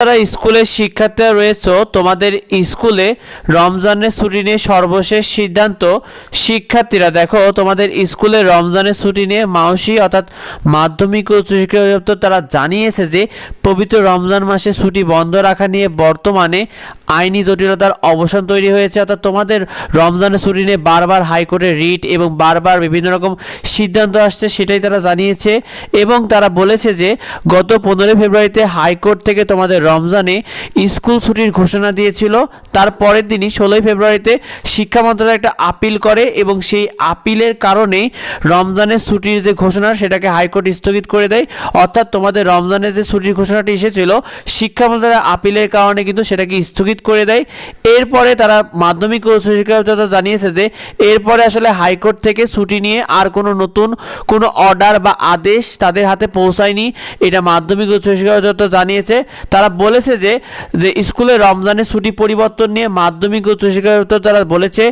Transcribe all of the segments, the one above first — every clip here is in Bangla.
যারা স্কুলের শিক্ষার্থীরা রয়েছে, তোমাদের স্কুলে রমজানের ছুটি নিয়ে সর্বশেষ সিদ্ধান্ত শিক্ষার্থীরা। দেখো, তোমাদের স্কুলে রমজানের ছুটি নিয়ে মাউসি অর্থাৎ মাধ্যমিক ও উচ্চ শিক্ষা অধিদপ্তর তারা জানিয়েছে যে, পবিত্র রমজান মাসে ছুটি বন্ধ রাখা নিয়ে বর্তমানে আইনি জটিলতার অবসান তৈরি হয়েছে। অর্থাৎ তোমাদের রমজানের ছুটি নিয়ে বারবার হাইকোর্টে রিট এবং বারবার বিভিন্ন রকম সিদ্ধান্ত আসছে সেটাই তারা জানিয়েছে এবং তারা বলেছে যে, গত পনেরোই ফেব্রুয়ারিতে হাইকোর্ট থেকে তোমাদের রমজানে স্কুল ছুটির ঘোষণা দিয়েছিল। তার পরের দিনই ষোলোই ফেব্রুয়ারিতে শিক্ষা মন্ত্রণালয় একটা আপিল করে এবং সেই আপিলের কারণে রমজানের ছুটির যে ঘোষণা, সেটাকে হাইকোর্ট স্থগিত করে দেয়। অর্থাৎ তোমাদের রমজানের যে ছুটির ঘোষণাটি এসেছিল, শিক্ষা মন্ত্রণালয়ের আপিলের কারণে কিন্তু সেটাকে স্থগিত করে দেয়। এরপরে তারা মাধ্যমিক ও শিক্ষা জানিয়েছে যে, এরপরে আসলে হাইকোর্ট থেকে ছুটি নিয়ে আর কোনো নতুন কোনো অর্ডার বা আদেশ তাদের হাতে পৌঁছায়নি। এটা মাধ্যমিক উচ্চ শিক্ষা জানিয়েছে। তারা বলেছে যে যে স্কুলে রমজানের ছুটি পরিবর্তন নিয়ে মাধ্যমিক উচ্চ শিক্ষা তারা বলেছে,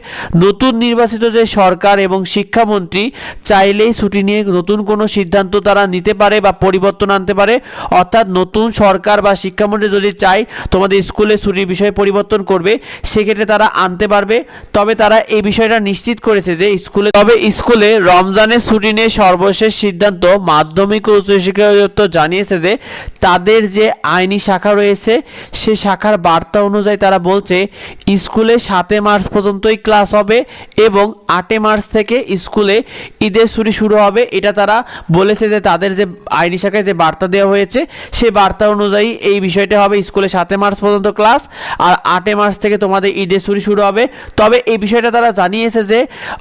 নতুন নির্বাচিত যে সরকার এবং শিক্ষামন্ত্রী চাইলেই ছুটি নিয়ে নতুন কোনো সিদ্ধান্ত তারা নিতে পারে বা পরিবর্তন আনতে পারে। অর্থাৎ নতুন সরকার বা শিক্ষামন্ত্রী যদি চায় তোমাদের স্কুলে ছুটির বিষয়ে পরিবর্তন করবে, সেক্ষেত্রে তারা আনতে পারবে। তবে তারা এই বিষয়টা নিশ্চিত করেছে যে স্কুলে, তবে স্কুলে রমজানের ছুটি নিয়ে সর্বশেষ সিদ্ধান্ত মাধ্যমিক ও উচ্চশিক্ষা জানিয়েছে যে, তাদের যে আইনি শাখা রয়েছে, সে শাখার বার্তা অনুযায়ী তারা বলছে, স্কুলে সাতে মার্চ পর্যন্তই ক্লাস হবে এবং আটে মার্চ থেকে স্কুলে ঈদের ছুটি শুরু হবে। এটা তারা বলেছে যে তাদের যে আইনি শাখায় যে বার্তা দেওয়া হয়েছে, সেই বার্তা অনুযায়ী এই বিষয়টা হবে স্কুলে সাতে মার্চ পর্যন্ত ক্লাস আর আটে মার্চ থেকে তোমাদের ঈদের ছুটি শুরু হবে। তবে এই বিষয়টা তারা জানিয়েছে যে,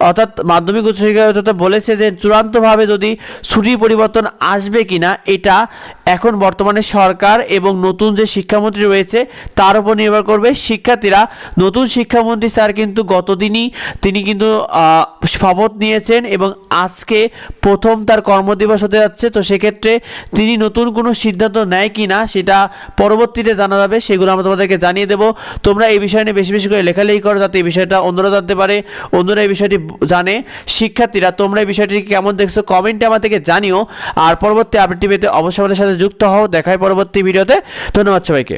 অর্থাৎ মাধ্যমিক উচ্চশিক্ষা বলেছে যে চূড়ান্তভাবে যদি ছুটির পরিবর্তন আসবে কিনা, এটা এখন বর্তমানে সরকার এবং নতুন যে শিক্ষামন্ত্রী রয়েছে, তার উপর নির্ভর করবে শিক্ষার্থীরা। নতুন শিক্ষামন্ত্রী স্যার কিন্তু গতদিনই তিনি কিন্তু শপথ নিয়েছেন এবং আজকে প্রথম তার কর্মদিবস হতে যাচ্ছে। তো সেক্ষেত্রে তিনি নতুন কোনো সিদ্ধান্ত নেয় কি না, সেটা পরবর্তীতে জানা যাবে। সেগুলো আমরা তোমাদেরকে জানিয়ে দেবো। তোমরা এই বিষয় নিয়ে বেশি বেশি করে লেখালেখি করো যাতে এই বিষয়টা অন্যরা জানতে পারে, অন্যরা এই বিষয়টি জানে। শিক্ষার্থীরা, তোমরা এই বিষয়টি কেমন দেখছ কমেন্টে আমাদেরকে জানিও। আর পরবর্তী আপডেটটি পেতে অবশ্যই আমাদের সাথে যুক্ত হও। দেখায় পরবর্তী ভিডিওতে। ধন্যবাদ সবাইকে।